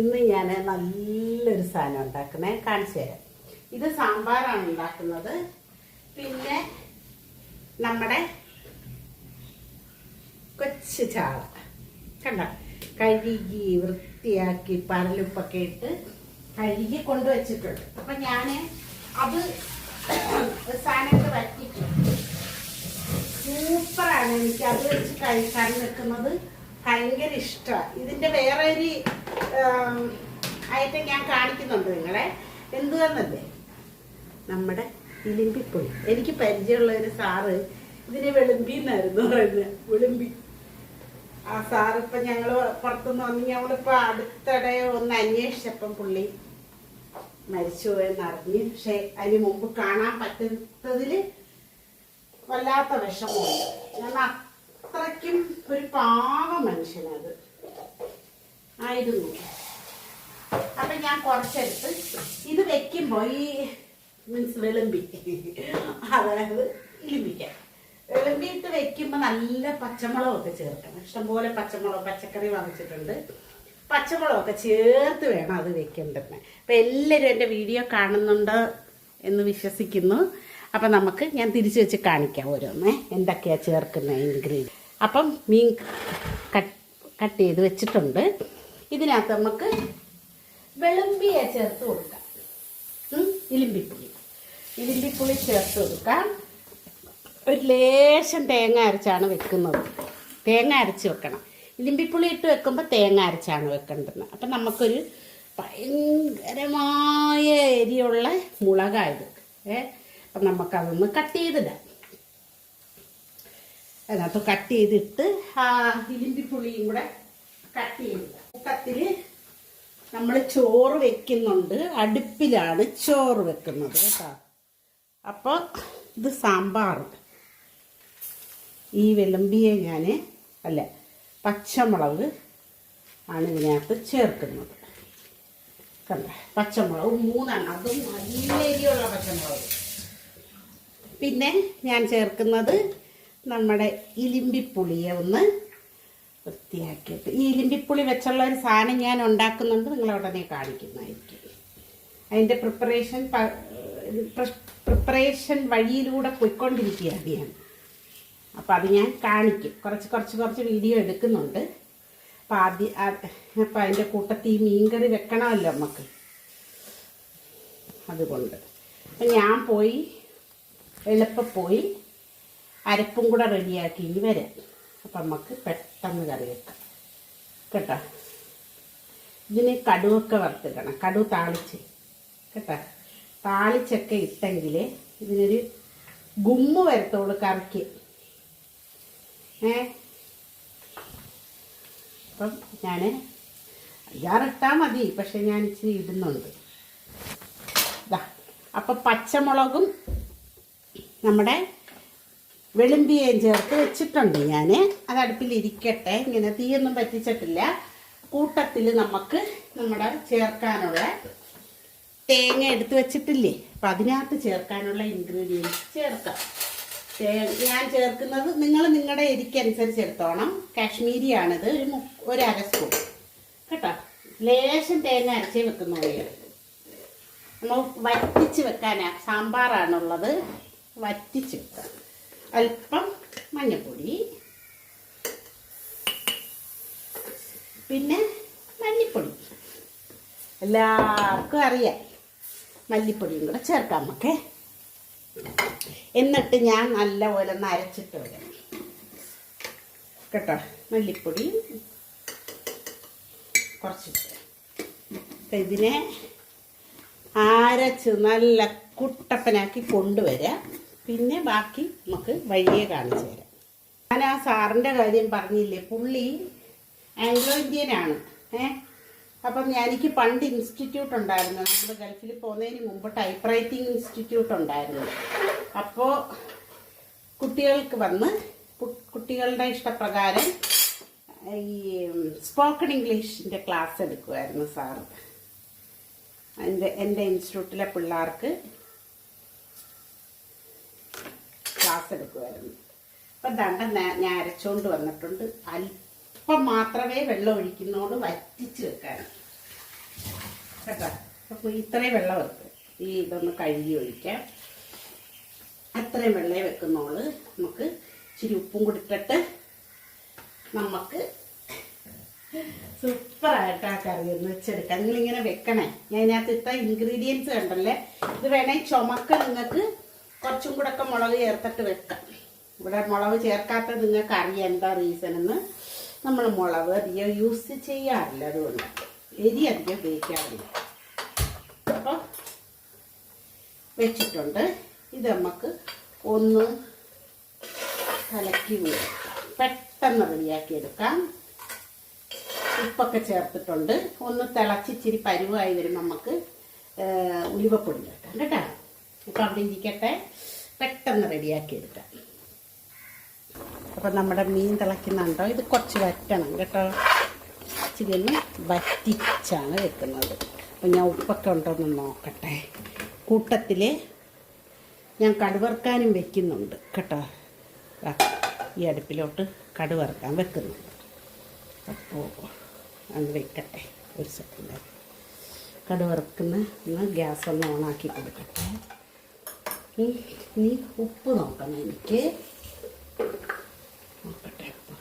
ഇന്ന് ഞാൻ നല്ലൊരു സാധനം ഉണ്ടാക്കുന്നേ കാണിച്ചു തരാം. ഇത് സാമ്പാറാണ് ഉണ്ടാക്കുന്നത്. പിന്നെ നമ്മുടെ കൊച്ചു ചാള. കണ്ട? കഴുകി വൃത്തിയാക്കി പരലുപ്പൊക്കെ ഇട്ട് കഴുകി കൊണ്ടുവച്ചിട്ടുണ്ട്. അപ്പൊ ഞാൻ അത് സാധനമൊക്കെ വറ്റിക്കും സൂപ്പറാണ്. എനിക്ക് അത് വെച്ച് കഴിക്കാൻ നിൽക്കുന്നത് ഭയങ്കര ഇഷ്ടമാണ്. ഇതിന്റെ വേറെ ഒരു ഐറ്റം ഞാൻ കാണിക്കുന്നുണ്ട് നിങ്ങളെ. എന്തുവെന്നല്ലേ? നമ്മുടെ ഇലിമ്പിപ്പൊടി എനിക്ക് പരിചയമുള്ള ഒരു സാറ് ഇതിനെ വെളുമ്പി എന്നായിരുന്നു പറയുന്നത് വെളുമ്പി. ആ സാറ് ഇപ്പൊ ഞങ്ങൾ പുറത്തുനിന്ന് വന്ന് ഞങ്ങളിപ്പോ അടുത്തിടെ ഒന്ന് അന്വേഷിച്ചപ്പം പുള്ളി മരിച്ചു എന്നറിഞ്ഞ് പക്ഷെ അതിന് മുമ്പ് കാണാൻ പറ്റത്തതിൽ വല്ലാത്ത വിഷമമുണ്ട്. ഞാൻ അത്രയ്ക്കും ഒരു പാവ മനുഷ്യനത്. ആയിരുന്നു. അപ്പൊ ഞാൻ കുറച്ചെടുത്ത് ഇത് വെക്കുമ്പോ ഈ മീൻസ് വിളമ്പി. അതായത് ഇലിമ്പിക്കാൻ വിളമ്പിയിട്ട് വെക്കുമ്പോ നല്ല പച്ചമുളകൊക്കെ ചേർക്കണം. ഇഷ്ടംപോലെ പച്ചമുളക് പച്ചക്കറി വാങ്ങിച്ചിട്ടുണ്ട്. പച്ചമുളകൊക്കെ ചേർത്ത് വേണം അത് വെക്കേണ്ടത് അപ്പൊ എല്ലാവരും എന്റെ വീഡിയോ കാണുന്നുണ്ട് എന്ന് വിശ്വസിക്കുന്നു. അപ്പം നമുക്ക് ഞാൻ തിരിച്ചു വെച്ച് കാണിക്കാം ഓരോന്നേ. എന്തൊക്കെയാ ചേർക്കുന്ന ഇൻഗ്രീഡിയൻ അപ്പം മീൻ കട്ട് കട്ട് ചെയ്ത് വെച്ചിട്ടുണ്ട്. ഇതിനകത്ത് നമുക്ക് വെളുമ്പിയെ ചേർത്ത് കൊടുക്കാം. ഇലിമ്പിപ്പുളി. ഇലിമ്പിപ്പുളി ചേർത്ത് കൊടുക്കാം. ഒരു ലേശം തേങ്ങ അരച്ചാണ് വെക്കുന്നത്. തേങ്ങ അരച്ച് വെക്കണം. ഇലിമ്പിപ്പുളി ഇട്ട് വെക്കുമ്പോൾ തേങ്ങ അരച്ചാണ് വെക്കേണ്ടത്. അപ്പം നമുക്കൊരു ഭയങ്കരമായ എരിയുള്ള മുളകായത്. ഏ അപ്പം നമുക്കതൊന്ന് കട്ട് ചെയ്തിടാം. അതിനകത്ത് കട്ട് ചെയ്തിട്ട് ആ ഇലിമ്പിപ്പുളിയും കൂടെ കട്ട് ചെയ്തിടാം. കൂട്ടത്തിൽ നമ്മൾ ചോറ് വെക്കുന്നുണ്ട്. അടുപ്പിലാണ് ചോറ് വെക്കുന്നത് കേട്ടോ. അപ്പോൾ ഇത് സാമ്പാർ ഈ വിളമ്പിയെ ഞാൻ അല്ല പച്ചമുളക് ആണ് ഇതിനകത്ത് ചേർക്കുന്നത്. കണ്ട? പച്ചമുളക് മൂന്നെണ്ണം. അതും നല്ല പച്ചമുളക്. പിന്നെ ഞാൻ ചേർക്കുന്നത് നമ്മുടെ ഇലിമ്പിപ്പുളിയെ ഒന്ന് വൃത്തിയാക്കിയിട്ട്. ഈ ഇലിമ്പിപ്പുളി വെച്ചുള്ള ഒരു സാധനം ഞാൻ ഉണ്ടാക്കുന്നുണ്ട്. നിങ്ങൾ ഉടനെ കാണിക്കുന്നതായിരിക്കും. അതിന്റെ പ്രിപ്പറേഷൻ പ്രിപ്പറേഷൻ വഴിയിലൂടെ പോയിക്കൊണ്ടിരിക്കുകയാണ് ഞാൻ. അപ്പം അത് ഞാൻ കാണിക്കും. കുറച്ച് കുറച്ച് കുറച്ച് വീഡിയോ എടുക്കുന്നുണ്ട്. അപ്പം ആദ്യം അപ്പം അതിന്റെ കൂട്ടത്തിൽ ഈ മീൻകറി വെക്കണമല്ലോ നമുക്ക്. അതുകൊണ്ട്. അപ്പം ഞാൻ പോയി എളുപ്പം പോയി അരപ്പും കൂടെ റെഡിയാക്കി ഇനി വരാം. അപ്പം നമുക്ക് പെട്ടെന്ന് കറി വെക്കാം. കേട്ടോ? ഇതിന് കടുവൊക്കെ വറുത്തിടണം. കടു താളിച്ച്. കേട്ടോ? താളിച്ചൊക്കെ ഇട്ടെങ്കിൽ ഇതിനൊരു ഗുമ്മ് വരത്തോളൂ കറിക്ക്. ഏ? അപ്പം ഞാൻ അയ്യാറിട്ടാൽ മതി പക്ഷെ ഞാൻ ഇച്ചിരി ഇടുന്നുണ്ട്. അപ്പം പച്ചമുളകും നമ്മുടെ വെളുമ്പിയയും ചേർത്ത് വെച്ചിട്ടുണ്ട് ഞാൻ അത് അടുപ്പിലിരിക്കട്ടെ. ഇങ്ങനെ തീയൊന്നും പറ്റിച്ചിട്ടില്ല. കൂട്ടത്തിൽ നമുക്ക് നമ്മുടെ ചേർക്കാനുള്ള തേങ്ങ എടുത്ത് വെച്ചിട്ടില്ലേ? അപ്പം അതിനകത്ത് ചേർക്കാനുള്ള ഇൻഗ്രീഡിയൻസ് ചേർക്കാം. ഞാൻ ചേർക്കുന്നത് നിങ്ങൾ നിങ്ങളുടെ എരിക്കനുസരിച്ച് എടുത്തോണം. കാശ്മീരിയാണിത്. ഒരു മു ഒരു അര സ്പൂൺ. കേട്ടോ? ലേശം തേങ്ങ അരച്ചേ വെക്കുന്നുള്ളൂ നമ്മൾ വറ്റിച്ച് വെക്കാനാണ് സാമ്പാറാണുള്ളത്. വറ്റിച്ച് വെക്കാം. അല്പം മഞ്ഞൾപ്പൊടി പിന്നെ മല്ലിപ്പൊടി. എല്ലാവർക്കും അറിയാം മല്ലിപ്പൊടിയും കൂടെ ചേർക്കാം നമുക്ക്. എന്നിട്ട് ഞാൻ നല്ലപോലെ ഒന്ന് അരച്ചിട്ട് വരാം കേട്ടോ? മല്ലിപ്പൊടി. കുറച്ചിട്ട്. ഇതിനെ അരച്ച് നല്ല കുട്ടപ്പനാക്കി കൊണ്ടുവരാം. പിന്നെ ബാക്കി നമുക്ക് വഴിയെ കാണിച്ചു തരാം. ഞാൻ ആ സാറിന്റെ കാര്യം പറഞ്ഞില്ലേ? പുള്ളി ആംഗ്ലോ ഇന്ത്യനാണ്. ഏ? അപ്പം എനിക്ക് പണ്ട് ഇൻസ്റ്റിറ്റ്യൂട്ട് ഉണ്ടായിരുന്നു. നമ്മൾ ഗൾഫിൽ പോകുന്നതിന് മുമ്പ് ടൈപ്പ് റൈറ്റിംഗ് ഇൻസ്റ്റിറ്റ്യൂട്ട് ഉണ്ടായിരുന്നു. അപ്പോൾ കുട്ടികൾക്ക് വന്ന് കുട്ടികളുടെ ഇഷ്ടപ്രകാരം ഈ സ്പോക്കൺ ഇംഗ്ലീഷിന്റെ ക്ലാസ് എടുക്കുമായിരുന്നു സാറ്. എന്റെ എന്റെ ഇൻസ്റ്റിറ്റ്യൂട്ടിലെ പിള്ളേർക്ക് ക്ലാസ് എടുക്കുമായിരുന്നു അപ്പം ദണ്ട ഞാൻ അരച്ചുകൊണ്ട് വന്നിട്ടുണ്ട്. അല്പം മാത്രമേ വെള്ളം ഒഴിക്കുന്നതുകൊണ്ട് വറ്റിച്ച് വെക്കാൻ. കേട്ടോ? അപ്പോൾ ഇത്രയും വെള്ളം വെക്ക്. ഈ ഇതൊന്ന് കഴുകി ഒഴിക്കാം. അത്രയും വെള്ളേ വെക്കുന്നോൾ നമുക്ക് ഇച്ചിരി ഉപ്പും കൊടുത്തിട്ട് നമുക്ക് സൂപ്പറായിട്ട് ആ കറി ഒന്ന് വെച്ചെടുക്കാം. നിങ്ങളിങ്ങനെ വെക്കണേ. ഞാൻ ഇതിനകത്ത് ഇത്ര ഇൻഗ്രീഡിയൻസ് കണ്ടല്ലേ? ഇത് വേണേൽ ചുമക്ക നിങ്ങൾക്ക് കുറച്ചും കൂടെ ഒക്കെ മുളക് ചേർത്തിട്ട് വെക്കാം. ഇവിടെ മുളക് ചേർക്കാത്ത നിങ്ങൾക്ക് അറിയാം എന്താ റീസൺ എന്ന്. നമ്മൾ മുളക് അധികം യൂസ് ചെയ്യാറില്ല അതുകൊണ്ട്. എരി അധികം ഉപയോഗിക്കാറില്ല. അപ്പോൾ വെച്ചിട്ടുണ്ട്. ഇത് നമുക്ക് ഒന്ന് കലക്കി പെട്ടെന്ന് റെഡിയാക്കി എടുക്കാം. ഉപ്പൊക്കെ ചേർത്തിട്ടുണ്ട്. ഒന്ന് തിളച്ചിച്ചിരി പരുവായി വരുമ്പോൾ നമുക്ക് ഉലുവപ്പൊടി ചേർക്കാം. കേട്ടോ? ഇപ്പം അവിടെ ഇരിക്കട്ടെ പെട്ടെന്ന് റെഡിയാക്കി എടുക്കാം അപ്പം നമ്മുടെ മീൻ തിളയ്ക്കുന്നുണ്ടോ? ഇത് കുറച്ച് വറ്റണം കേട്ടോ. ഇച്ചിരി ഒന്ന് വറ്റിച്ചാണ് വെക്കുന്നത്. അപ്പം ഞാൻ ഉപ്പൊക്കെ ഉണ്ടോ എന്ന് നോക്കട്ടെ. കൂട്ടത്തിൽ ഞാൻ കടുവറുക്കാനും വെക്കുന്നുണ്ട് കേട്ടോ. ഈ അടുപ്പിലോട്ട് കടുവറുക്കാൻ വെക്കുന്നു അപ്പോൾ അങ്ങ് വെക്കട്ടെ ഒരു സെക്കൻഡ് കടുവറുക്കുന്ന ഗ്യാസ് ഒന്ന് ഓണാക്കി കൊടുക്കട്ടെ. ഇനി ഉപ്പ് നോക്കണം എനിക്ക്. നോക്കട്ടെ ഉപ്പ്.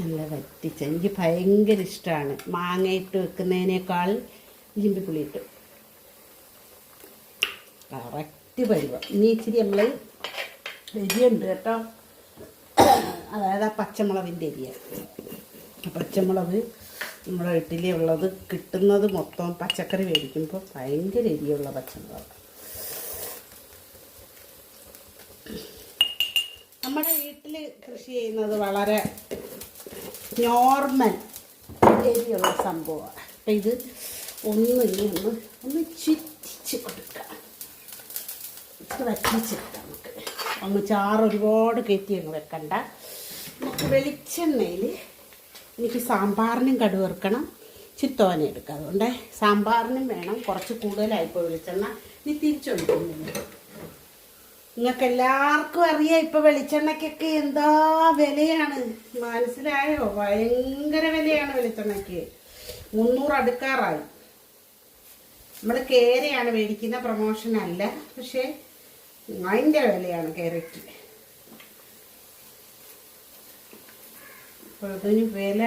നല്ല വറ്റിച്ച എനിക്ക് ഭയങ്കര ഇഷ്ടമാണ് മാങ്ങയിട്ട് വെക്കുന്നതിനേക്കാൾ ഇലിമ്പിപ്പുളി ഇട്ട് കറക്റ്റ് പരിവ. ഇനി ഇച്ചിരി നമ്മൾ എരിയുണ്ട് കേട്ടോ. അതായത് ആ പച്ചമുളകിന്റെ എരിയ പച്ചമുളക് നമ്മുടെ വീട്ടിലുള്ളത് കിട്ടുന്നത് മൊത്തം പച്ചക്കറി മേടിക്കുമ്പോൾ ഭയങ്കര എരിയുള്ള പച്ചമുളക്. നമ്മുടെ വീട്ടിൽ കൃഷി ചെയ്യുന്നത് വളരെ നോർമൽ എരിയുള്ള സംഭവമാണ്. അപ്പം ഇത് ഒന്ന് ഇനി ഒന്ന് ഒന്ന് ചുറ്റിച്ച് കൊടുക്കാം. ഇത് വറ്റിച്ചെടുക്കാം നമുക്ക്. ഒന്ന് ചാറ് ഒരുപാട് കയറ്റി അങ്ങ് വെക്കണ്ട. നമുക്ക് വെളിച്ചെണ്ണയിൽ എനിക്ക് സാമ്പാറിനും കടുവറുക്കണം ചിത്തോന എടുക്കുക അതുകൊണ്ട് സാമ്പാറിനും വേണം. കുറച്ച് കൂടുതലായിപ്പോൾ വെളിച്ചെണ്ണ. ഇനി തിരിച്ചൊഴിക്കുന്നില്ല നിങ്ങൾക്ക് എല്ലാവർക്കും അറിയാം ഇപ്പോൾ വെളിച്ചെണ്ണയ്ക്കൊക്കെ എന്താ വിലയാണ്. മനസ്സിലായോ? ഭയങ്കര വിലയാണ് വെളിച്ചെണ്ണയ്ക്ക്. മുന്നൂറ് അടുക്കാറായി. നമ്മൾ കേരയാണ് മേടിക്കുന്ന പ്രൊമോഷൻ അല്ല പക്ഷേ അതിന്റെ വിലയാണ് കേരയ്ക്ക്. അപ്പോൾ ഇതിന് വില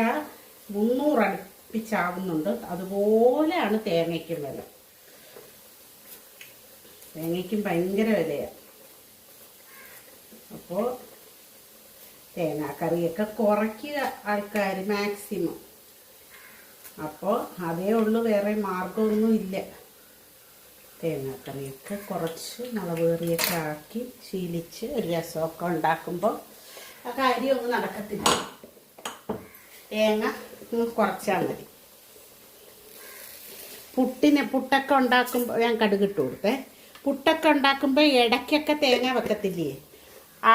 മുന്നൂറ് അടുപ്പിച്ചാവുന്നുണ്ട് അതുപോലെയാണ് തേങ്ങയ്ക്കും വില. തേങ്ങയ്ക്കും ഭയങ്കര വിലയാണ് അപ്പോൾ തേങ്ങാക്കറിയൊക്കെ കുറയ്ക്കുക ആൾക്കാർ മാക്സിമം. അപ്പോൾ അതേ ഉള്ളൂ വേറെ മാർഗമൊന്നും ഇല്ല. തേങ്ങാക്കറിയൊക്കെ കുറച്ച് മുളക് കറിയൊക്കെ ആക്കി ശീലിച്ച് ഒരു രസമൊക്കെ ഉണ്ടാക്കുമ്പോൾ ആ കാര്യമൊന്നും നടക്കത്തില്ല. തേങ്ങ കുറച്ചാൽ മതി. പുട്ടിനെ പുട്ടൊക്കെ ഉണ്ടാക്കുമ്പോൾ ഞാൻ കടുകിട്ട് കൊടുത്തേ പുട്ടൊക്കെ ഉണ്ടാക്കുമ്പോൾ ഇടയ്ക്കൊക്കെ തേങ്ങ വെക്കത്തില്ലേ?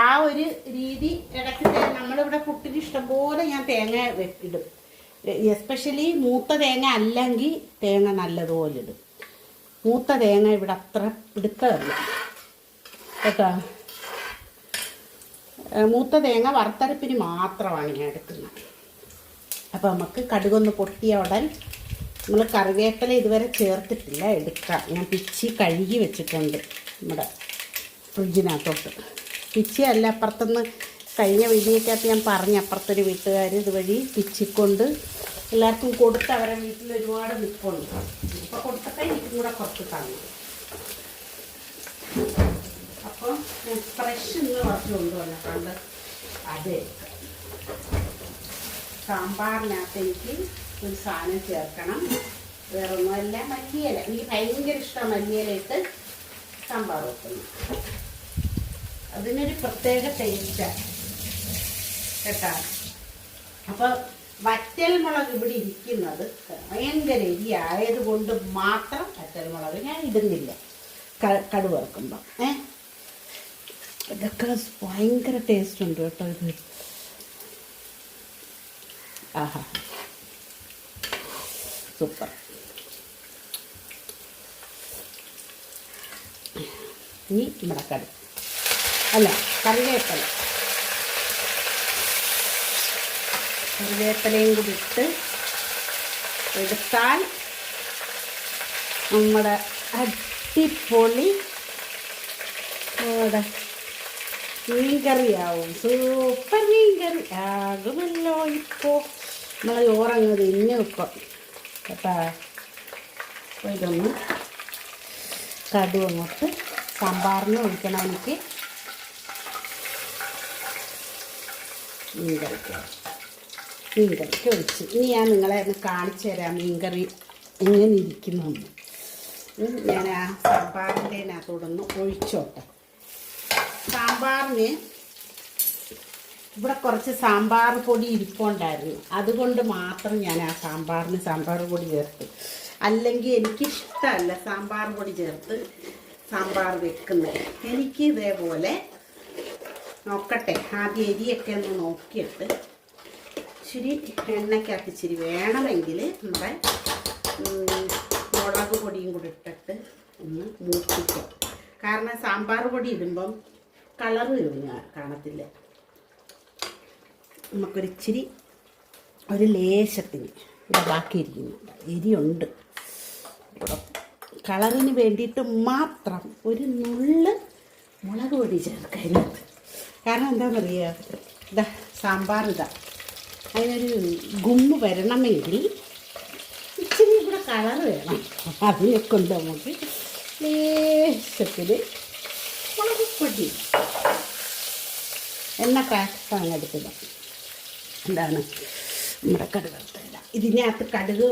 ആ ഒരു രീതി ഇടയ്ക്ക് നമ്മളിവിടെ പുട്ടിന് ഇഷ്ടംപോലെ ഞാൻ തേങ്ങ ഇടും എസ്പെഷ്യലി മൂത്ത തേങ്ങ അല്ലെങ്കിൽ തേങ്ങ നല്ലതുപോലെ ഇടും. മൂത്ത തേങ്ങ ഇവിടെ അത്ര പിടുത്തമല്ല കേട്ടോ? മൂത്ത തേങ്ങ വറുത്തരപ്പിന് മാത്രമാണ് ഞാൻ എടുക്കുന്നത്. അപ്പോൾ നമുക്ക് കടുകൊന്ന് പൊട്ടിയ ഉടൻ നമ്മൾ കറിവേപ്പില ഇതുവരെ ചേർത്തിട്ടില്ല എടുക്കാം. ഞാൻ പിച്ചി കഴുകി വെച്ചിട്ടുണ്ട് നമ്മുടെ ഫ്രിഡ്ജിനകത്തോട്ട്. പിച്ചി അല്ല അപ്പുറത്തുനിന്ന് കഴിഞ്ഞ വീഡിയോക്കകത്ത് ഞാൻ പറഞ്ഞു അപ്പുറത്തൊരു വീട്ടുകാർ ഇതുവഴി പിച്ചിക്കൊണ്ട് എല്ലാവർക്കും കൊടുത്ത് അവരെ വീട്ടിൽ ഒരുപാട് നിൽപ്പുണ്ട് ഇപ്പോൾ കൊടുത്തൊക്കെ എനിക്കും കൂടെ കുറച്ച് തന്നു. അപ്പോൾ ഫ്രഷ് ഇന്ന് കുറച്ച് കൊണ്ടുവന്നിട്ടുണ്ട്. അത്. സാമ്പാറിനകത്ത് എനിക്ക് ഒരു സാധനം ചേർക്കണം. വേറെ ഒന്നുമല്ല മല്ലിയില. എനിക്ക് ഭയങ്കര ഇഷ്ടമാണ് മല്ലിയില ഇട്ട് സാമ്പാർ വെക്കുന്നു അതിനൊരു പ്രത്യേക ടേസ്റ്റാണ് കേട്ടാ? അപ്പോൾ വറ്റൽ മുളക് ഇവിടെ ഇരിക്കുന്നത് ഭയങ്കര എരി ആയതുകൊണ്ട് മാത്രം വറ്റൽ മുളക് ഞാൻ ഇടുന്നില്ല. ക- കടുക് ഏ? ഇതൊക്കെ ഭയങ്കര ടേസ്റ്റ് ഉണ്ട് കേട്ടോ ഇത്. ആഹാ. സൂപ്പർ. ഇനി നമ്മുടെ കടു അല്ല കറിവേപ്പില. കറിവേപ്പിലയും കൂടി ഇട്ട് എടുത്താൽ നമ്മുടെ അടിപൊളി നമ്മുടെ മീൻകറിയാവും. സൂപ്പർ മീൻകറി. ആകുമല്ലോ ഇപ്പോൾ നമ്മളെ ചോറങ്ങ് തിന്നു ഇപ്പം കേട്ടാ? ഇതൊന്ന് കടു അങ്ങോട്ട് സാമ്പാറിന് ഒഴിക്കണം എനിക്ക്. മീൻ ഇവർക്ക് ഒഴിച്ച്. ഇനി ഞാൻ നിങ്ങളെ കാണിച്ചു തരാം മീൻകറി എങ്ങനെ ഇരിക്കുന്നു ഞാൻ ആ സാമ്പാറിന്റെ അതിനകത്തോടൊന്ന് ഒഴിച്ചോട്ടെ. സാമ്പാറിന് ഇവിടെ കുറച്ച് സാമ്പാർ പൊടി ഇരിപ്പുണ്ടായിരുന്നു. അതുകൊണ്ട് മാത്രം ഞാൻ ആ സാമ്പാറിന് സാമ്പാർ പൊടി ചേർത്ത്. അല്ലെങ്കിൽ എനിക്കിഷ്ടമല്ല സാമ്പാർ പൊടി ചേർത്ത് സാമ്പാർ വെക്കുന്നത്. എനിക്ക് ഇതേപോലെ നോക്കട്ടെ ആദ്യം എരിയൊക്കെ ഒന്ന് നോക്കിയിട്ട് ഇച്ചിരി എണ്ണയ്ക്കകത്ത് ഇച്ചിരി വേണമെങ്കിൽ നമ്മുടെ മുളക് പൊടിയും കൂടി ഇട്ടിട്ട് ഒന്ന് മൂപ്പിക്കാം. കാരണം സാമ്പാർ പൊടി ഇടുമ്പം കളറ് കാണത്തില്ല. നമുക്കൊരിച്ചിരി ഒരു ലേശത്തിന് ഇവിടെ ബാക്കിയിരിക്കുന്നു. എരിയുണ്ട്. ഇവിടെ കളറിന് വേണ്ടിയിട്ട് മാത്രം ഒരു നുള്ള് മുളക് പൊടി അതിനകത്ത്. കാരണം എന്താണെന്നറിയോ? ഇതാ സാമ്പാർ ഇതാ. അതിനൊരു ഗുമ്മ് വരണമെങ്കിൽ ഇച്ചിരി കൂടെ കളർ വേണം. അതിനെ കൊണ്ട് നമുക്ക് ലേശത്തിൽ മുളക് പൊടി എണ്ണ പാക്കങ്ങ് എടുക്കുക. എന്താണ്? നമ്മുടെ കടുക് ഇതിനകത്ത് കടുക്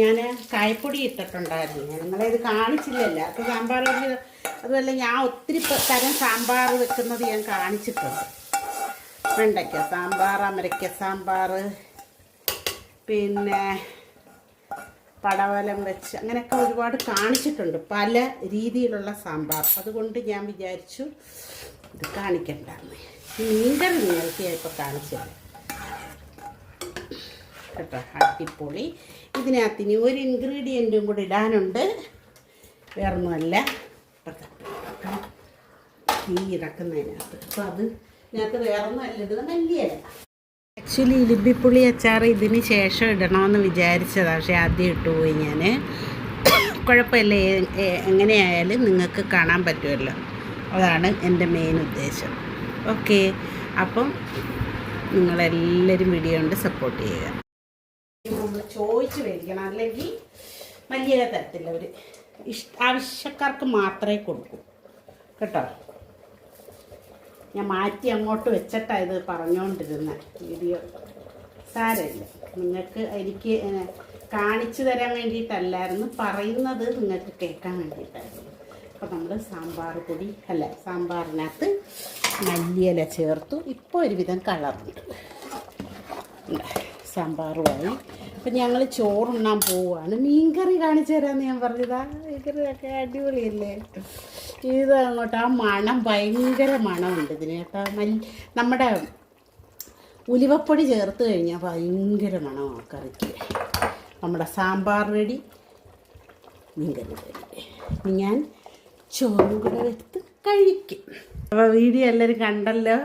ഞാൻ കായപ്പൊടി ഇട്ടിട്ടുണ്ടായിരുന്നു. നിങ്ങളെ ഇത് കാണിച്ചില്ലല്ലോ. സാമ്പാർ പൊടി അതുമല്ല ഞാൻ ഒത്തിരി തരം സാമ്പാർ വെക്കുന്നത് ഞാൻ കാണിച്ചിട്ടുണ്ട്. വെണ്ടയ്ക്ക സാമ്പാർ അമരയ്ക്ക സാമ്പാർ പിന്നെ പടവലം വെച്ച് അങ്ങനെയൊക്കെ ഒരുപാട് കാണിച്ചിട്ടുണ്ട്. പല രീതിയിലുള്ള സാമ്പാർ. അതുകൊണ്ട് ഞാൻ വിചാരിച്ചു ഇത് കാണിക്കണ്ട. മീൻകറി നിങ്ങൾക്ക് ഞാൻ ഇപ്പോൾ കാണിച്ചത് കേട്ടോ അട്ടിപ്പൊളി ഇതിനകത്ത് ഇനി ഒരു ഇൻഗ്രീഡിയന്റും കൂടി ഇടാനുണ്ട്. വേറൊന്നുമല്ല. തീ ഇറക്കുന്നതിനകത്ത്. അപ്പോൾ അത് ഇതിനകത്ത് വേറൊന്നുമല്ല ഇത് മല്ലിയല്ല ആക്ച്വലി ഇലിമ്പിപ്പുളി അച്ചാർ ഇതിന് ശേഷം ഇടണമെന്ന് വിചാരിച്ചതാണ് പക്ഷേ ആദ്യം ഇട്ടുപോയി ഞാൻ കുഴപ്പമില്ല എങ്ങനെയായാലും നിങ്ങൾക്ക് കാണാൻ പറ്റുമല്ലോ. അതാണ് എന്റെ മെയിൻ ഉദ്ദേശം. ഓക്കെ അപ്പം നിങ്ങളെല്ലാവരും വീഡിയോ കൊണ്ട് സപ്പോർട്ട് ചെയ്യുക. ചോദിച്ച് മേടിക്കണം. അല്ലെങ്കിൽ വലിയ തരത്തില്ല അവർ ഇഷ്ട ആവശ്യക്കാർക്ക് മാത്രമേ കൊടുക്കൂ. കേട്ടോ? ഞാൻ മാറ്റി അങ്ങോട്ട് വെച്ചിട്ടാണ് ഇത് പറഞ്ഞുകൊണ്ടിരുന്ന വീഡിയോ സാരമില്ല. നിങ്ങൾക്ക് എനിക്ക് കാണിച്ചു തരാൻ വേണ്ടിയിട്ടല്ലായിരുന്നു. പറയുന്നത് നിങ്ങൾക്ക് കേൾക്കാൻ വേണ്ടിയിട്ടായിരുന്നു. അപ്പോൾ നമ്മൾ സാമ്പാർ പൊടി അല്ല സാമ്പാറിനകത്ത് മല്ലിയില ചേർത്തു. ഇപ്പോൾ ഒരുവിധം കളറുണ്ട് സാമ്പാറുമായി. അപ്പം ഞങ്ങൾ ചോറുണ്ണാൻ പോവുകയാണ്. മീൻകറി കാണിച്ചു തരാമെന്ന് ഞാൻ പറഞ്ഞതാ. മീൻകറിയൊക്കെ അടിപൊളിയല്ലേ? ഇത് അങ്ങോട്ട് ആ മണം ഭയങ്കര മണമുണ്ട് ഇതിന്. കേട്ടോ മല്ലി നമ്മുടെ ഉലുവപ്പൊടി ചേർത്ത് കഴിഞ്ഞാൽ ഭയങ്കര മണമാണ് കറിക്ക്. നമ്മുടെ സാമ്പാർ റെഡി മീൻകറി റെഡി. ഞാൻ ചോറും കൂടെ എടുത്ത് കഴിക്കും. അപ്പോൾ വീഡിയോ എല്ലാവരും കണ്ടല്ലോ?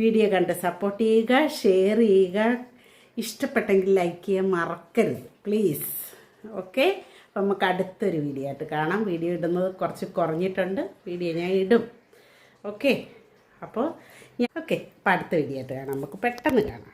വീഡിയോ കണ്ട് സപ്പോർട്ട് ചെയ്യുക ഷെയർ ചെയ്യുക. ഇഷ്ടപ്പെട്ടെങ്കിൽ ലൈക്ക് ചെയ്യാൻ മറക്കരുത്. പ്ലീസ് ഓക്കെ അപ്പം നമുക്ക് അടുത്തൊരു വീഡിയോ ആയിട്ട് കാണാം. വീഡിയോ ഇടുന്നത് കുറച്ച് കുറഞ്ഞിട്ടുണ്ട്. വീഡിയോ ഞാൻ ഇടും. ഓക്കെ അപ്പോൾ ഓക്കെ അപ്പോൾ അടുത്ത വീഡിയോ ആയിട്ട് കാണാം. നമുക്ക് പെട്ടെന്ന് കാണാം.